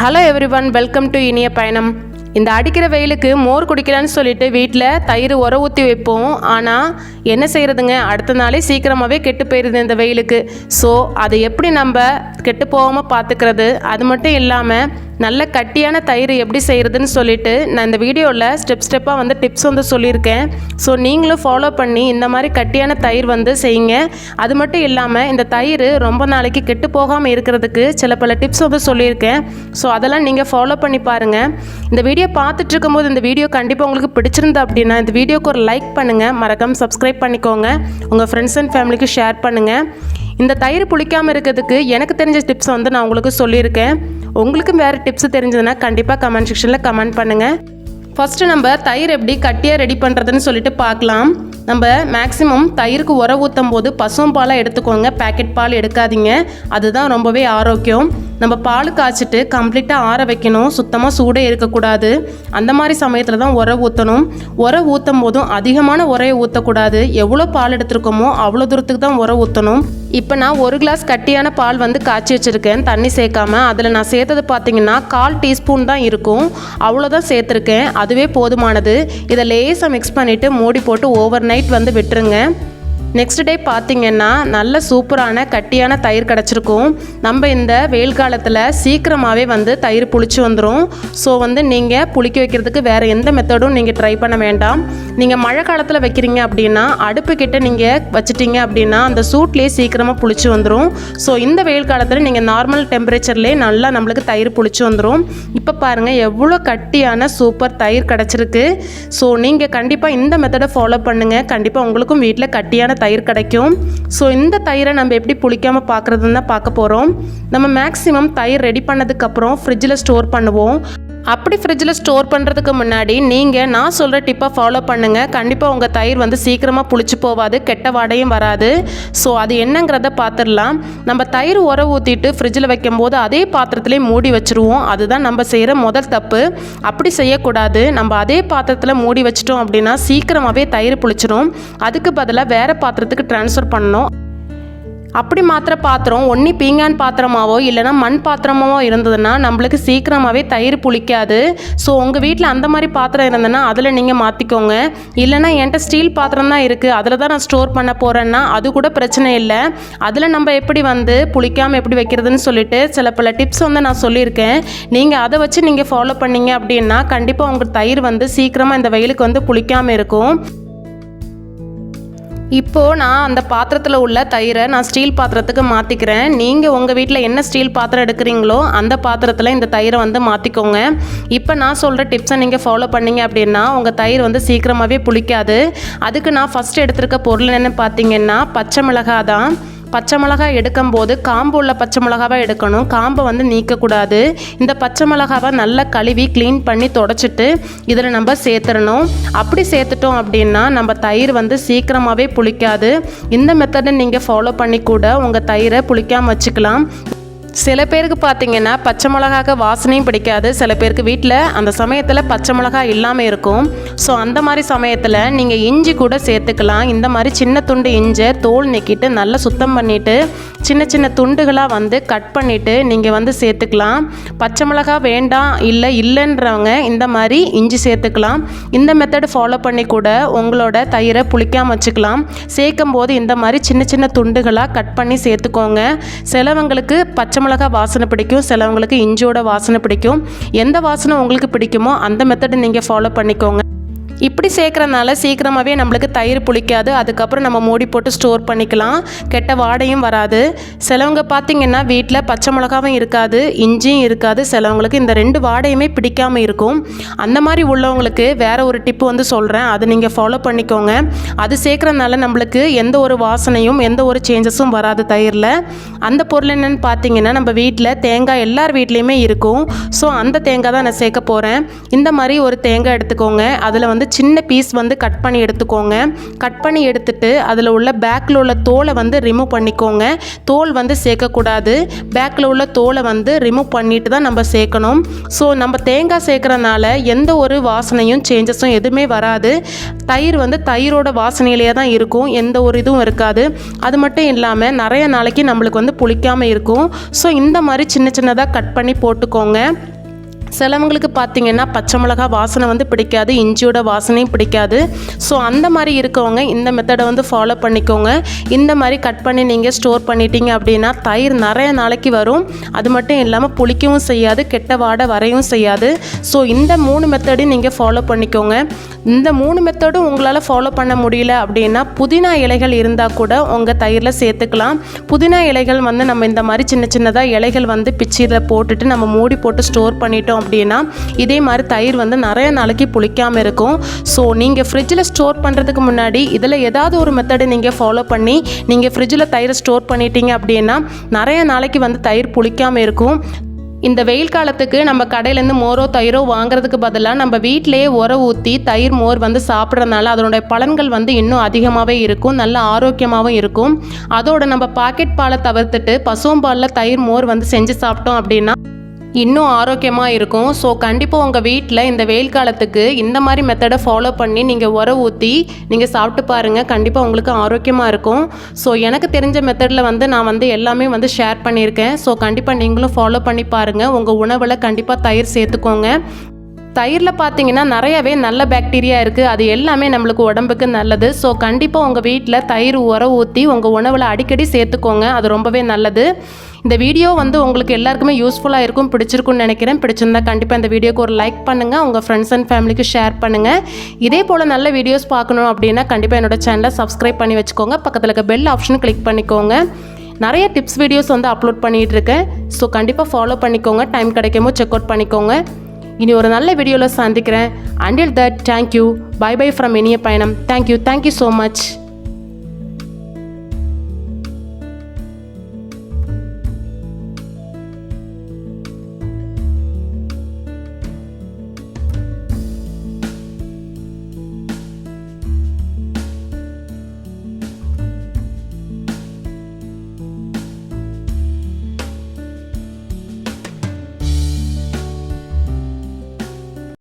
Hello everyone welcome to Iniya Payanam. இந்த அடிக்கிற வெயிலுக்கு மோர் குடிக்கலான்னு சொல்லிட்டு வீட்டில் தயிர் உர ஊற்றி வைப்போம். ஆனால் என்ன செய்கிறதுங்க அடுத்த நாளே சீக்கிரமாகவே கெட்டு போயிடுது இந்த வெயிலுக்கு. ஸோ அதை எப்படி நம்ம கெட்டு போகாமல் பார்த்துக்கிறது அது மட்டும் இல்லாமல் நல்ல கட்டியான தயிர் எப்படி செய்கிறதுன்னு சொல்லிட்டு நான் இந்த வீடியோவில் ஸ்டெப் ஸ்டெப்பாக வந்து டிப்ஸ் வந்து சொல்லியிருக்கேன். ஸோ நீங்களும் ஃபாலோ பண்ணி இந்த மாதிரி கட்டியான தயிர் வந்து செய்யுங்க. அது மட்டும் இல்லாமல் இந்த தயிர் ரொம்ப நாளைக்கு கெட்டு போகாமல் இருக்கிறதுக்கு சில பல டிப்ஸ் வந்து சொல்லியிருக்கேன். ஸோ அதெல்லாம் நீங்கள் ஃபாலோ பண்ணி பாருங்கள் இந்த வீடியோ பார்த்துட்டு இருக்கும்போது இந்த வீடியோ கண்டிப்பாக உங்களுக்கு பிடிச்சிருந்தா அப்படின்னா இந்த வீடியோக்கு ஒரு லைக் பண்ணுங்கள் மறக்காமல் சப்ஸ்கிரைப் பண்ணிக்கோங்க. உங்கள் ஃப்ரெண்ட்ஸ் அண்ட் ஃபேமிலிக்கு ஷேர் பண்ணுங்கள் இந்த தயிர் புளிக்காமல் இருக்கிறதுக்கு எனக்கு தெரிஞ்ச டிப்ஸ் வந்து நான் உங்களுக்கு சொல்லியிருக்கேன். உங்களுக்கும் வேறு டிப்ஸ் தெரிஞ்சதுன்னா கண்டிப்பாக கமெண்ட் செக்ஷனில் கமெண்ட் பண்ணுங்கள் ஃபஸ்ட்டு நம்ம தயிர் எப்படி கட்டியாக ரெடி பண்ணுறதுன்னு சொல்லிட்டு பார்க்கலாம். நம்ம மேக்ஸிமம் தயிருக்கு உர ஊற்றும் போது பசும் பாலாக எடுத்துக்கோங்க. பேக்கெட் பால் எடுக்காதீங்க. அதுதான் ரொம்பவே ஆரோக்கியம். நம்ம பால் காய்ச்சிட்டு கம்ப்ளீட்டாக ஆற வைக்கணும். சுத்தமாக சூடே இருக்கக்கூடாது. அந்த மாதிரி சமயத்தில் தான் உரை ஊற்றணும் உரை ஊற்றும் போதும் அதிகமான உரையை ஊற்றக்கூடாது எவ்வளோ பால் எடுத்துருக்கோமோ அவ்வளோ தூரத்துக்கு தான் உரை ஊற்றணும் இப்போ நான் ஒரு கிளாஸ் கட்டியான பால் வந்து காய்ச்சி வச்சுருக்கேன். தண்ணி சேர்க்காம. அதில் நான் சேர்த்தது பார்த்தீங்கன்னா கால் டீஸ்பூன் தான் இருக்கும். அவ்வளோதான் சேர்த்துருக்கேன். அதுவே போதுமானது. இதை லேசாக மிக்ஸ் பண்ணிவிட்டு மூடி போட்டு ஓவர் நைட் வந்து விட்டுருங்க. நெக்ஸ்ட் டே பார்த்தீங்கன்னா நல்ல சூப்பரான கட்டியான தயிர் கிடச்சிருக்கும். நம்ம இந்த வெயில் காலத்தில் சீக்கிரமாகவே வந்து தயிர் புளிச்சு வந்துடும் ஸோ வந்து நீங்கள் புளிக்க வைக்கிறதுக்கு வேறு எந்த மெத்தடும் நீங்கள் ட்ரை பண்ண வேண்டாம். நீங்கள் மழை காலத்தில் வைக்கிறீங்க அப்படின்னா அடுப்பு கிட்டே நீங்கள் வச்சுட்டீங்க அப்படின்னா அந்த சூட்லேயே சீக்கிரமாக புளிச்சு வந்துடும் ஸோ இந்த வெயில் காலத்தில் நீங்கள் நார்மல் டெம்பரேச்சர்லேயே நல்லா நம்மளுக்கு தயிர் புளிச்சு வந்துடும் இப்போ பாருங்கள் எவ்வளோ கட்டியான சூப்பர் தயிர் கிடச்சிருக்கு. ஸோ நீங்கள் கண்டிப்பாக இந்த மெத்தடை ஃபாலோ பண்ணுங்கள் கண்டிப்பாக உங்களுக்கும் வீட்டில் கட்டியான தயிர் கிடைக்கும். ஸோ இந்த தயிரை நம்ம எப்படி புளிக்காமல் பார்க்குறதுன்னு தான் பார்க்க போகிறோம் நம்ம மேக்ஸிமம் தயிர் ரெடி பண்ணதுக்கப்புறம் ஃப்ரிட்ஜில் ஸ்டோர் பண்ணுவோம். அப்படி ஃப்ரிட்ஜில் ஸ்டோர் பண்ணுறதுக்கு முன்னாடி நீங்கள் நான் சொல்கிற டிப்பை ஃபாலோ பண்ணுங்கள் கண்டிப்பாக உங்கள் தயிர் வந்து சீக்கிரமாக புளிச்சு போகாது கெட்ட வாடையும் வராது. ஸோ அது என்னங்கிறத பார்த்துடலாம் நம்ம தயிர் உர ஊற்றிட்டு ஃப்ரிட்ஜில் வைக்கும்போது அதே பாத்திரத்திலே மூடி வச்சுருவோம். அதுதான் நம்ம செய்கிற முதல் தப்பு. அப்படி செய்யக்கூடாது. நம்ம அதே பாத்திரத்தில் மூடி வச்சிட்டோம் அப்படின்னா சீக்கிரமாகவே தயிர் புளிச்சிடும் அதுக்கு பதிலாக வேறு பாத்திரத்துக்கு ட்ரான்ஸ்ஃபர் பண்ணணும். அப்படி மாத்திர பாத்திரம் ஒன்றி பீங்கான் பாத்திரமாவோ இல்லைனா மண் பாத்திரமாவோ இருந்ததுன்னா நம்மளுக்கு சீக்கிரமாகவே தயிர் புளிக்காது. ஸோ உங்கள் வீட்டில் அந்த மாதிரி பாத்திரம் இருந்ததுன்னா அதில் நீங்கள் மாற்றிக்கோங்க இல்லைனா என்கிட்ட ஸ்டீல் பாத்திரம் தான் இருக்குது அதில் தான் நான் ஸ்டோர் பண்ண போகிறேன்னா அது கூட பிரச்சனை இல்லை. அதில் நம்ம எப்படி வந்து புளிக்காமல் எப்படி வைக்கிறதுன்னு சொல்லிட்டு சில பல டிப்ஸ் வந்து நான் சொல்லியிருக்கேன். நீங்கள் அதை வச்சு நீங்கள் ஃபாலோ பண்ணீங்க அப்படின்னா கண்டிப்பாக உங்கள் தயிர் வந்து சீக்கிரமாக இந்த வெயிலுக்கு வந்து புளிக்காமல் இருக்கும். இப்போது நான் அந்த பாத்திரத்தில் உள்ள தயிரை நான் ஸ்டீல் பாத்திரத்துக்கு மாற்றிக்கிறேன் நீங்கள் உங்கள் வீட்டில் என்ன ஸ்டீல் பாத்திரம் எடுக்கிறீங்களோ அந்த பாத்திரத்தில் இந்த தயிரை வந்து மாற்றிக்கோங்க இப்போ நான் சொல்கிற டிப்ஸை நீங்கள் ஃபாலோ பண்ணீங்க அப்படின்னா உங்கள் தயிர் வந்து சீக்கிரமாகவே புளிக்காது. அதுக்கு நான் ஃபஸ்ட்டு எடுத்திருக்க பொருள் என்னென்னு பார்த்தீங்கன்னா பச்சை மிளகாய் தான். பச்சை மிளகாய் எடுக்கும்போது காம்பு உள்ள பச்சை மிளகாவாக எடுக்கணும். காம்பை வந்து நீக்கக்கூடாது. இந்த பச்சை மிளகாவை நல்லா கழுவி க்ளீன் பண்ணி தொடச்சிட்டு இதில் நம்ம சேர்த்துடணும். அப்படி சேர்த்துட்டோம் அப்படின்னா நம்ம தயிர் வந்து சீக்கிரமாகவே புளிக்காது. இந்த மெத்தடை நீங்கள் ஃபாலோ பண்ணி கூட உங்கள் தயிரை புளிக்காமல் வச்சுக்கலாம். சில பேருக்கு பார்த்தீங்கன்னா பச்சை மிளகாக்கு வாசனையும் பிடிக்காது. சில பேருக்கு வீட்டில் அந்த சமயத்தில் பச்சை மிளகா இல்லாமல் இருக்கும். ஸோ அந்த மாதிரி சமயத்தில் நீங்கள் இஞ்சி கூட சேர்த்துக்கலாம். இந்த மாதிரி சின்ன துண்டு இஞ்சை தோல் நீக்கிட்டு நல்லா சுத்தம் பண்ணிவிட்டு சின்ன சின்ன துண்டுகளாக வந்து கட் பண்ணிவிட்டு நீங்கள் வந்து சேர்த்துக்கலாம். பச்சை மிளகா வேண்டாம் இல்லை இல்லைன்றவங்க இந்த மாதிரி இஞ்சி சேர்த்துக்கலாம். இந்த மெத்தட் ஃபாலோ பண்ணி கூட உங்களோட தயிரை புளிக்காமல் வச்சுக்கலாம். சேர்க்கும் போது இந்த மாதிரி சின்ன சின்ன துண்டுகளாக கட் பண்ணி சேர்த்துக்கோங்க. சிலவங்களுக்கு பச்சை மிளகா வாசனை பிடிக்கும் சிலவங்களுக்கு இஞ்சியோட வாசனை பிடிக்கும். எந்த வாசனை உங்களுக்கு பிடிக்குமோ அந்த மெத்தடை நீங்கள் ஃபாலோ பண்ணிக்கோங்க. இப்படி சேர்க்குறதுனால சீக்கிரமாகவே நம்மளுக்கு தயிர் புளிக்காது. அதுக்கப்புறம் நம்ம மூடி போட்டு ஸ்டோர் பண்ணிக்கலாம். கெட்ட வாடையும் வராது. சிலவங்க பார்த்திங்கன்னா வீட்டில் பச்சை மிளகாவும் இருக்காது இஞ்சியும் இருக்காது. சிலவங்களுக்கு இந்த ரெண்டு வாடையுமே பிடிக்காமல் இருக்கும். அந்த மாதிரி உள்ளவங்களுக்கு வேற ஒரு டிப்பு வந்து சொல்கிறேன் அது நீங்கள் ஃபாலோ பண்ணிக்கோங்க. அது சேர்க்குறதுனால நம்மளுக்கு எந்த ஒரு வாசனையும் எந்த ஒரு சேஞ்சஸும் வராது தயிரில். அந்த பொருள் என்னென்னு பார்த்தீங்கன்னா நம்ம வீட்டில் தேங்காய் எல்லார் வீட்லேயுமே இருக்கும். ஸோ அந்த தேங்காய் தான் நான் சேர்க்க போகிறேன் இந்த மாதிரி ஒரு தேங்காய் எடுத்துக்கோங்க. அதில் வந்து சின்ன பீஸ் வந்து கட் பண்ணி எடுத்துக்கோங்க. கட் பண்ணி எடுத்துட்டு அதில் உள்ள பேக்கில் உள்ள தோலை வந்து ரிமூவ் பண்ணிக்கோங்க. தோல் வந்து சேர்க்கக்கூடாது. பேக்கில் உள்ள தோலை வந்து ரிமூவ் பண்ணிட்டு தான் நம்ம சேர்க்கணும். ஸோ நம்ம தேங்காய் சேர்க்குறனால எந்த ஒரு வாசனையும் சேஞ்சஸும் எதுவுமே வராது. தயிர் வந்து தயிரோட வாசனையிலேயே தான் இருக்கும். எந்த ஒரு இதுவும் இருக்காது. அது மட்டும் இல்லாமல் நிறைய நாளைக்கு நம்மளுக்கு வந்து புளிக்காமல் இருக்கும். ஸோ இந்த மாதிரி சின்ன சின்னதாக கட் பண்ணி போட்டுக்கோங்க. சிலவங்களுக்கு பார்த்தீங்கன்னா பச்சை மிளகா வாசனை வந்து பிடிக்காது இஞ்சியோட வாசனையும் பிடிக்காது. ஸோ அந்த மாதிரி இருக்கவங்க இந்த மெத்தடை வந்து ஃபாலோ பண்ணிக்கோங்க. இந்த மாதிரி கட் பண்ணி நீங்கள் ஸ்டோர் பண்ணிட்டீங்க அப்படின்னா தயிர் நிறைய நாளைக்கு வரும். அது மட்டும் இல்லாமல் புளிக்கவும் செய்யாது கெட்ட வாடை வரையும் செய்யாது. ஸோ இந்த மூணு மெத்தடையும் நீங்கள் ஃபாலோ பண்ணிக்கோங்க. இந்த மூணு மெத்தடும் உங்களால் ஃபாலோ பண்ண முடியல அப்படின்னா புதினா இலைகள் இருந்தால் கூட உங்கள் தயிரில் சேர்த்துக்கலாம். புதினா இலைகள் வந்து நம்ம இந்த மாதிரி சின்ன சின்னதாக இலைகள் வந்து பிச்சியில் போட்டுட்டு நம்ம மூடி போட்டு ஸ்டோர் பண்ணிட்டோம் அப்படின்னா இதே மாதிரி தயிர் வந்து நிறைய நாளைக்கு புளிக்காமல் இருக்கும். ஸோ நீங்கள் ஃப்ரிட்ஜில் ஸ்டோர் பண்ணுறதுக்கு முன்னாடி இதில் ஏதாவது ஒரு மெத்தடை நீங்கள் ஃபாலோ பண்ணி நீங்கள் ஃப்ரிட்ஜில் தயிரை ஸ்டோர் பண்ணிட்டீங்க அப்படின்னா நிறைய நாளைக்கு வந்து தயிர் புளிக்காமல் இருக்கும். இந்த வெயில் காலத்துக்கு நம்ம கடையிலேருந்து மோரோ தயிரோ வாங்குறதுக்கு பதிலாக நம்ம வீட்டிலேயே உர ஊற்றி தயிர் மோர் வந்து சாப்பிட்றதுனால அதனுடைய பலன்கள் வந்து இன்னும் அதிகமாகவே இருக்கும் நல்ல ஆரோக்கியமாகவும் இருக்கும். அதோட நம்ம பாக்கெட் பாலை தவிர்த்துட்டு பசும்பாலில் தயிர் மோர் வந்து செஞ்சு சாப்பிட்டோம் அப்படின்னா இன்னும் ஆரோக்கியமாக இருக்கும். ஸோ கண்டிப்பாக உங்கள் வீட்டில் இந்த வெயில் காலத்துக்கு இந்த மாதிரி மெத்தடை ஃபாலோ பண்ணி நீங்கள் உர ஊற்றி நீங்கள் சாப்பிட்டு பாருங்கள் கண்டிப்பாக உங்களுக்கு ஆரோக்கியமாக இருக்கும். ஸோ எனக்கு தெரிஞ்ச மெத்தடில் வந்து நான் வந்து எல்லாமே வந்து ஷேர் பண்ணியிருக்கேன். ஸோ கண்டிப்பாக நீங்களும் ஃபாலோ பண்ணி பாருங்கள் உங்கள் உணவில் கண்டிப்பாக தயிர் சேர்த்துக்கோங்க. தயிரில் பார்த்தீங்கன்னா நிறையவே நல்ல பாக்டீரியா இருக்குது அது எல்லாமே நம்மளுக்கு உடம்புக்கு நல்லது. ஸோ கண்டிப்பாக உங்கள் வீட்டில் தயிர் உர ஊற்றி உங்கள் உணவில் அடிக்கடி சேர்த்துக்கோங்க. அது ரொம்பவே நல்லது. இந்த வீடியோ வந்து உங்களுக்கு எல்லாருக்குமே யூஸ்ஃபுல்லாக இருக்கும் பிடிச்சிருக்கும்னு நினைக்கிறேன். பிடிச்சிருந்தா கண்டிப்பாக இந்த வீடியோக்கு ஒரு லைக் பண்ணுங்கள் உங்கள் ஃப்ரெண்ட்ஸ் அண்ட் ஃபேமிலிக்கு ஷேர் பண்ணுங்கள் இதே போல் நல்ல வீடியோஸ் பார்க்கணும் அப்படின்னா கண்டிப்பாக என்னோடய சேனலை சப்ஸ்கிரைப் பண்ணி வச்சுக்கோங்க. பக்கத்தில் இருக்க பெல் ஆப்ஷன் கிளிக் பண்ணிக்கோங்க. நிறைய டிப்ஸ் வீடியோஸ் வந்து அப்லோட் பண்ணிகிட்டு இருக்கேன். ஸோ கண்டிப்பாக ஃபாலோ பண்ணிக்கோங்க. டைம் கிடைக்குமோ செக் அவுட் பண்ணிக்கோங்க. இனி ஒரு நல்ல வீடியோவில் சந்திக்கிறேன். Until that thank you bye bye from Iniya Payanam. Thank you thank you so much